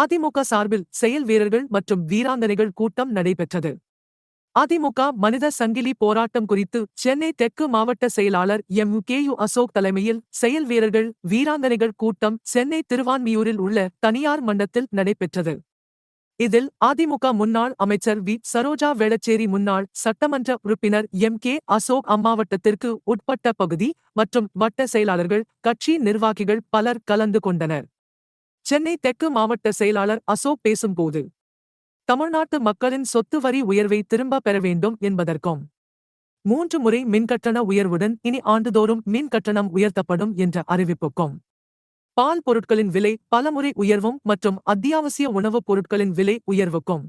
அதிமுக சார்பில் செயல் வீரர்கள் மற்றும் வீராங்கனைகள் கூட்டம் நடைபெற்றது. அதிமுக மனித சங்கிலி போராட்டம் குறித்து சென்னை தெற்கு மாவட்ட செயலாளர் எம். கே. யு. அசோக் தலைமையில் செயல் வீரர்கள் வீராங்கனைகள் கூட்டம் சென்னை திருவான்மியூரில் உள்ள தனியார் மண்டத்தில் நடைபெற்றது. இதில் அதிமுக முன்னாள் அமைச்சர் வி. சரோஜா வேளச்சேரி முன்னாள் சட்டமன்ற உறுப்பினர் எம். கே. அசோக் அம்மாவட்டத்திற்கு உட்பட்ட பகுதி மற்றும் வட்ட செயலாளர்கள் கட்சி நிர்வாகிகள் பலர் கலந்து கொண்டனர். சென்னை தெற்கு மாவட்ட செயலாளர் அசோக் பேசும்போது தமிழ்நாட்டு மக்களின் சொத்து வரி உயர்வை திரும்ப பெற வேண்டும் என்பதற்கும் மூன்று முறை மின்கட்டண உயர்வுடன் இனி ஆண்டுதோறும் மின் கட்டணம் உயர்த்தப்படும் என்ற அறிவிப்புக்கும் பால் பொருட்களின் விலை பலமுறை உயர்வும் மற்றும் அத்தியாவசிய உணவுப் பொருட்களின் விலை உயர்வுக்கும்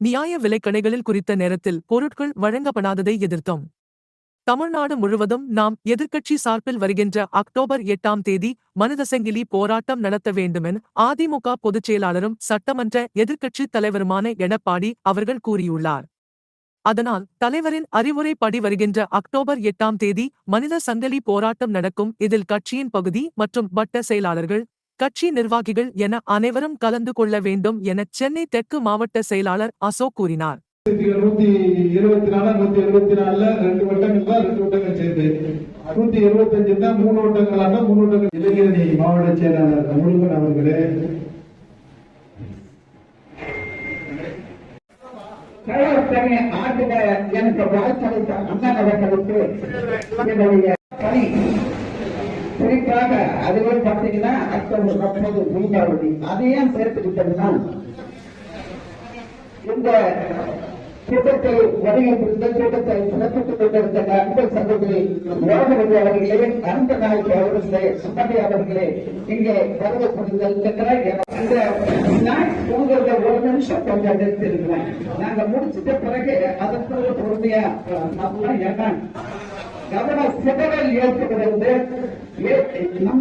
நியாய விலைக்கடைகளில் குறித்த நேரத்தில் பொருட்கள் வழங்கப்படாததை எதிர்த்தும் தமிழ்நாடு முழுவதும் நாம் எதிர்க்கட்சி சார்பில் வருகின்ற அக்டோபர் எட்டாம் தேதி மனிதசங்கிலி போராட்டம் நடத்த வேண்டுமென அதிமுக பொதுச் செயலாளரும் சட்டமன்ற எதிர்க்கட்சித் தலைவருமான எடப்பாடி அவர்கள் கூறியுள்ளார். அதனால் தலைவரின் அறிவுரைப்படி வருகின்ற அக்டோபர் எட்டாம் தேதி மனித சங்கிலி போராட்டம் நடக்கும். இதில் கட்சியின் பகுதி மற்றும் வட்ட செயலாளர்கள் கட்சி நிர்வாகிகள் என அனைவரும் கலந்து கொள்ள வேண்டும் என சென்னை தெற்கு மாவட்ட செயலாளர் அசோக் கூறினார். நூத்தி இருபத்தி நாலு நூத்தி எழுபத்தி நாலுல ரெண்டு வட்டங்கள் தான் ரெண்டு வட்டங்கள் சேர்ந்து. நூத்தி எழுபத்தி அஞ்சு தான் மூணு வட்டங்களாக மூணு வட்டங்கள். இளைஞரணி மாவட்ட செயலாளர் முருகன் அவர்களே. கழகத்தனை ஆண்டுக எனக்கு வாய்ப்பளித்த அண்ணன் அவர்களுக்கு என்னுடைய பணி. குறிப்பாக அதுவே பார்த்தீங்கன்னா அக்டோபர் பத்தொன்பது தீபாவளி அதையும் சேர்த்துக்கிட்டதுன்னா இந்த கூட்டத்தை வருகை கூட்டத்தை சிறப்பித்துக் கொண்டிருந்த அன்பு சகோதரி யோகவதி அவர்களே அன்பு நாயகி அவர்களே சுமதி அவர்களே இங்கே வருகை புரிந்திருக்கிற நான் உங்களுடைய ஒரு நிமிஷம் கொஞ்சம் நிறுத்திருக்கிறேன். நாங்க முடிச்சிட்ட பிறகு அதற்கு பொறுமையா நம்ம என்ன கவன சிதறல் ஏற்படுகிறது நம்ம